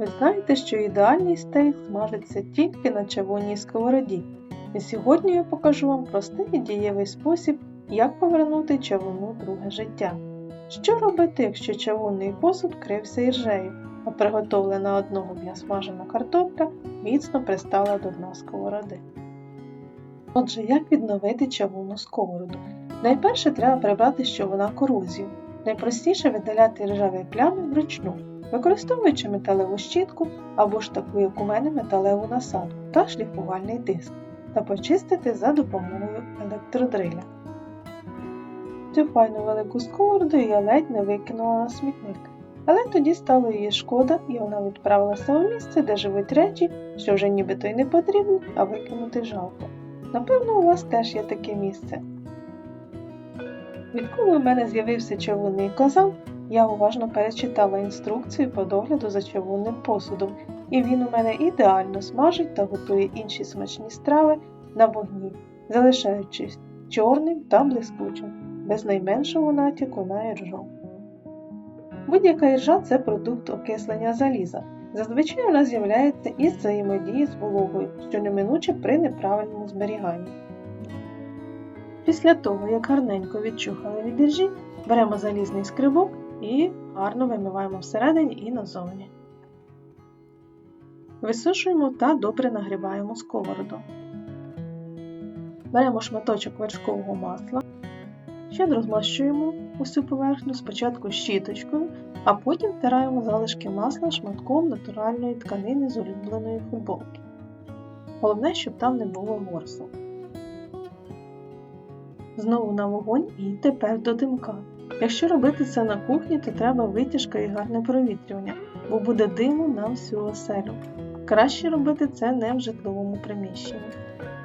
Ви знаєте, що ідеальний стейк смажиться тільки на чавунній сковороді. І сьогодні я покажу вам простий і дієвий спосіб, як повернути чавуну друге життя. Що робити, якщо чавунний посуд крився іржею, а приготовлена одного дня смажена картопля міцно пристала до дна сковороди? Отже, як відновити чавунну сковороду? Найперше треба прибрати з човуна корозію. Найпростіше видаляти ржаві плями вручну, використовуючи металеву щітку або ж таку, як у мене, металеву насадку та шліфувальний диск, та почистити за допомогою електродриля. Цю файну велику сковороду я ледь не викинула на смітник, але тоді стало її шкода і вона відправилася у місце, де живуть речі, що вже нібито й не потрібні, а викинути жалко. Напевно, у вас теж є таке місце. Відколи у мене з'явився чавунний казан, я уважно перечитала інструкцію по догляду за чавунним посудом, і він у мене ідеально смажить та готує інші смачні страви на вогні, залишаючись чорним та блискучим, без найменшого натяку на іржу. Будь-яка іржа це продукт окислення заліза. Зазвичай вона з'являється із взаємодії з вологою, що неминуче при неправильному зберіганні. Після того, як гарненько відчухали від іржі, беремо залізний скрибок і гарно вимиваємо всередині і назовні. Висушуємо та добре нагріваємо сковороду. Беремо шматочок вершкового масла, щедро змащуємо усю поверхню спочатку щіточкою, а потім втираємо залишки масла шматком натуральної тканини з улюбленої футболки. Головне, щоб там не було морсу. Знову на вогонь і тепер до димка. Якщо робити це на кухні, то треба витяжка і гарне провітрювання, бо буде диму на всю оселю. Краще робити це не в житловому приміщенні.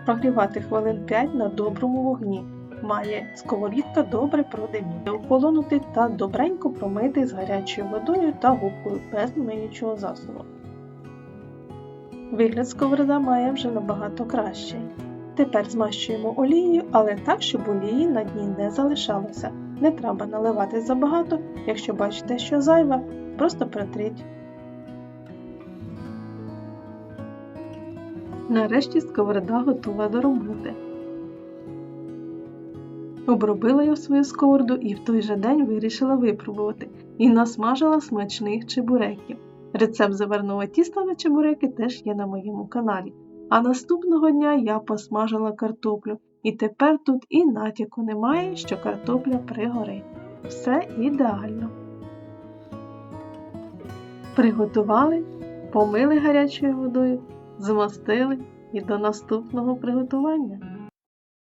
Прогрівати хвилин 5 на доброму вогні. Має сковорідка добре продиміти, охолонути та добренько промити з гарячою водою та губкою без миючого засобу. Вигляд сковорода має вже набагато кращий. Тепер змащуємо олією, але так, щоб олії на дні не залишалося. Не треба наливати забагато, якщо бачите, що зайве, просто протріть. Нарешті сковорода готова до роботи. Обробила я свою сковороду і в той же день вирішила випробувати і насмажила смачних чебуреків. Рецепт заварного тіста на чебуреки теж є на моєму каналі. А наступного дня я посмажила картоплю, і тепер тут і натяку немає, що картопля пригорить. Все ідеально. Приготували, помили гарячою водою, змастили і до наступного приготування.